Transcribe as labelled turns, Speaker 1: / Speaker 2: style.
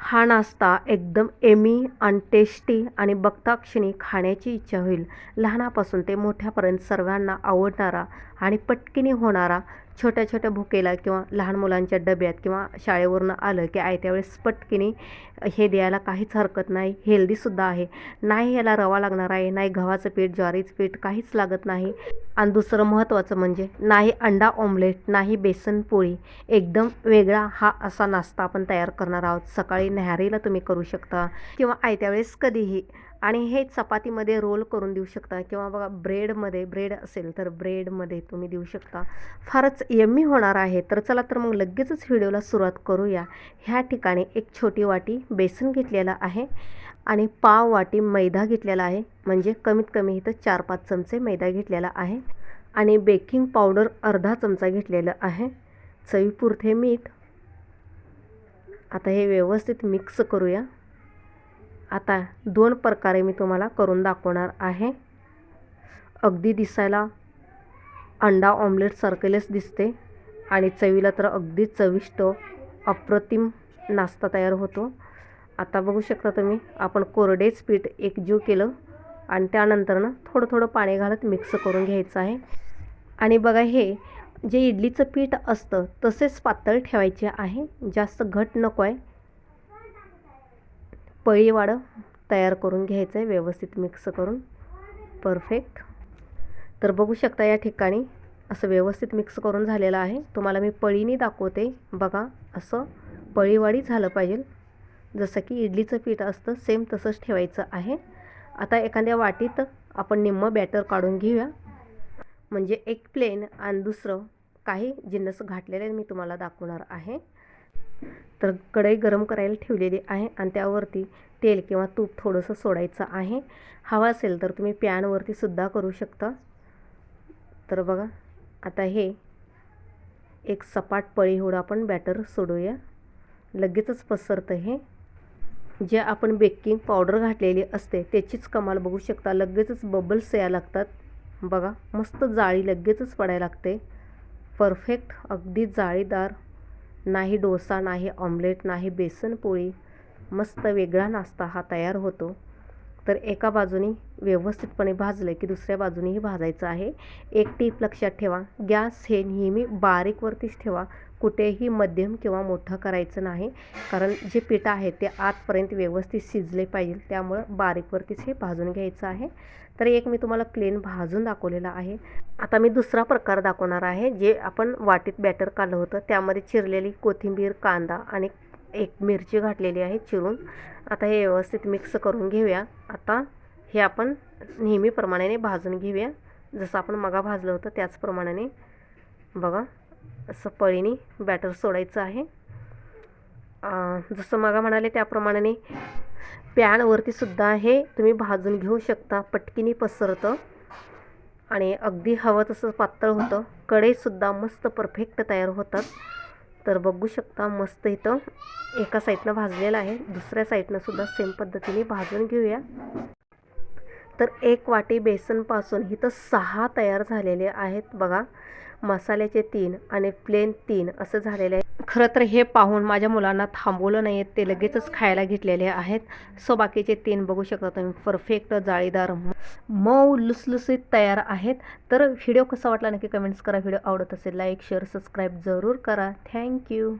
Speaker 1: हा नाश्ता एकदम एमी आणि टेस्टी आणि बघताक्षणी खाण्याची इच्छा होईल. लहानापासून ते मोठ्यापर्यंत सर्वांना आवडणारा आणि पटकिनी होणारा छोट्या छोट्या भुकेला किंवा लहान मुलांच्या डब्यात किंवा शाळेवरून आलं की आयत्या वेळेस पटकिनी हे द्यायला काहीच हरकत नाही हेल्दीसुद्धा आहे. नाही याला रवा लागणार आहे नाही गव्हाचं पीठ ज्वारीचं पीठ काहीच लागत नाही. आणि दुसरं महत्त्वाचं म्हणजे नाही अंडा ऑमलेट नाही बेसन पोळी. एकदम वेगळा हा असा नाश्ता आपण तयार करणार आहोत. सकाळी न्याहारीला तुम्ही करू शकता. किंवा आयत्या वेळेस कधीही आणि हे चपातीमध्ये रोल करून देऊ शकता किंवा बघा ब्रेडमध्ये ब्रेड असेल तर ब्रेडमध्ये तुम्ही देऊ शकता. फारच यम्मी होणार आहे. तर चला तर मग लगेचच व्हिडिओला सुरुवात करूया. ह्या ठिकाणी एक छोटी वाटी बेसन घेतलेला आहे आणि पाव वाटी मैदा घेतलेला आहे. म्हणजे कमीत कमी इथं चार पाच चमचे मैदा घेतलेला आहे. आणि बेकिंग पावडर अर्धा चमचा घेतलेला आहे. चवीपुरते मीठ. आता हे व्यवस्थित मिक्स करूया. आता दोन प्रकारे मी तुम्हाला करून दाखवणार आहे. अगदी दिसायला अंडा ऑमलेटसारखेलेच दिसते आणि चवीला तर अगदी चविष्ट अप्रतिम नाश्ता तयार होतो. आता बघू शकता तुम्ही आपण कोरडेच पीठ एकजीव केलं आणि त्यानंतरनं थोडं थोडं पाणी घालत मिक्स करून घ्यायचं आहे. आणि बघा हे जे इडलीचं पीठ असतं तसेच पातळ ठेवायचे आहे. जास्त घट नको आहे. पळीवाडं तयार करून घ्यायचं आहे व्यवस्थित मिक्स करून. परफेक्ट तर बघू शकता या ठिकाणी असं व्यवस्थित मिक्स करून झालेलं आहे. तुम्हाला मी पळीने दाखवते. बघा असं पळीवाडी झालं पाहिजे. जसं की इडलीचं पीठ असतं सेम तसंच ठेवायचं आहे. आता एखाद्या वाटीत आपण निम्मं बॅटर काढून घेऊया. म्हणजे एक प्लेन आणि दुसरं काही जिन्नस घातलेले मी तुम्हाला दाखवणार आहे. तर कढई गरम करायला ठेवलेली आहे आणि त्यावरती तेल किंवा तूप थोडंसं सोडायचं आहे. हवा असेल तर तुम्ही पॅनवरती सुद्धा करू शकता. तर बघा आता हे एक सपाट पळी होडं आपण बॅटर सोडूया. लगेचच पसरतं हे. जे आपण बेकिंग पावडर घातलेली असते त्याचीच कमाल बघू शकता. लगेचच बबल्स यायला लागतात. बघा मस्त जाळी लगेचच पडायला लागते. परफेक्ट अगदी जाळीदार. नाही डोसा नाही ऑमलेट नाही बेसनपोळी मस्त वेगळा नाश्ता हा तयार होतो. तर एका बाजूनी व्यवस्थितपणे भाजलं की दुसऱ्या बाजूनीही भाजायचं आहे. एक टीप लक्षात ठेवा गॅस हे नेहमी बारीकवरतीच ठेवा. कुठेही मध्यम किंवा मोठं करायचं नाही. कारण जे पीठ आहे ते आतपर्यंत व्यवस्थित शिजले पाहिजे. त्यामुळं बारीकवरतीच हे भाजून घ्यायचं आहे. तर एक मी तुम्हाला प्लेन भाजून दाखवलेला आहे. आता मी दुसरा प्रकार दाखवणार आहे जे आपण वाटीत बॅटर काढलं होतं. त्यामध्ये चिरलेली कोथिंबीर कांदा आणि एक मिरची घातलेली आहे चिरून. आता हे व्यवस्थित मिक्स करून घेऊया. आता हे आपण नेहमीप्रमाणे भाजून घेऊया. जसं आपण मगा भाजलं होतं त्याचप्रमाणे बघा. असं पळीने बॅटर सोडायचं आहे. जसं मागा म्हणाले त्याप्रमाणे पॅनवरतीसुद्धा हे तुम्ही भाजून घेऊ शकता. पटकीने पसरतं आणि अगदी हवं तसं पातळ होतं. कढईसुद्धा मस्त परफेक्ट तयार होतात. तर बघू शकता मस्त इथं एका साईडनं भाजलेलं आहे. दुसऱ्या साईडनंसुद्धा सेम पद्धतीने भाजून घेऊया. तर एक वाटी बेसनपासून इथं सहा तयार झालेले आहेत बघा. मसाल्याचे तीन आणि प्लेन तीन असं झालेले आहे. खरं तर हे पाहून माझ्या मुलांना थांबवलं नाही आहेत ते लगेचच खायला घेतलेले आहेत. सो बाकीचे तीन बघू शकता तुम्ही. परफेक्ट जाळीदार मऊ लुसलुसीत तयार आहेत. तर व्हिडिओ कसा वाटला नक्की कमेंट्स करा. व्हिडिओ आवडत असेल लाईक शेअर सबस्क्राईब जरूर करा. थँक्यू